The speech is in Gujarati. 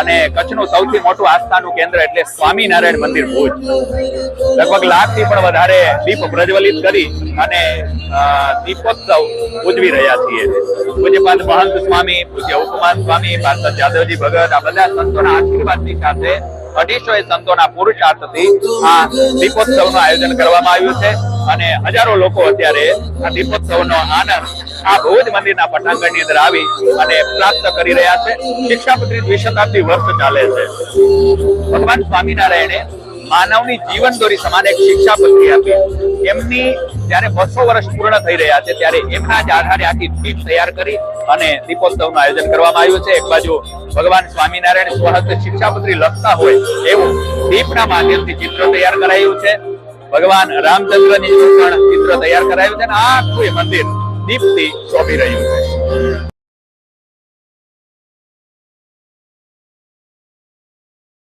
અને કચ્છનું સૌથી મોટું આસ્થાનું કેન્દ્ર એટલે સ્વામિનારાયણ મંદિર ભુજ. લગભગ લાખથી પણ વધારે દીપ પ્રજ્વલિત કરી અને દીપોત્સવ ઉજવી રહ્યા છીએ. પૂજ્યપાદ મહંત સ્વામી, પૂજ્ય ઉપમાન સ્વામી પાર્ષદ જાદવજી ભગત, આ બધા સંતોના આશીર્વાદની સાથે અઢીસો એ સંતોના પુરુષાર્થથી આ દીપોત્સવનું આયોજન કરવામાં આવ્યું છે. અને હજારો લોકો અત્યારે આ દીપોત્સવનો આનંદ આ ભુજ મંદિરના પટાંગણની અંદર આવી અને પ્રાપ્ત કરી રહ્યા છે. શિક્ષાપત્રી દ્વિશતાબ્દી વર્ષ ચાલે છે. ભગવાન સ્વામિનારાયણે માનવની જીવન દોરી સમાન એક શિક્ષાપત્રી આપી. એમની જ્યારે બસો વર્ષ પૂર્ણ થઈ રહ્યા છે, ત્યારે એમના જ આધારે આખી દીપ તૈયાર કરી અને દીપોત્સવનું આયોજન કરવામાં આવ્યું છે. એક બાજુ ભગવાન સ્વામિનારાયણ સ્વહસ્તે શિક્ષાપત્રી લખતા હોય એવું દીપના માધ્યમથી ચિત્ર તૈયાર કરાયું છે. ભગવાન રામચંદ્રની પણ ચિત્ર તૈયાર કરાયું છે અને આખું મંદિર દીપથી શોભી રહ્યું છે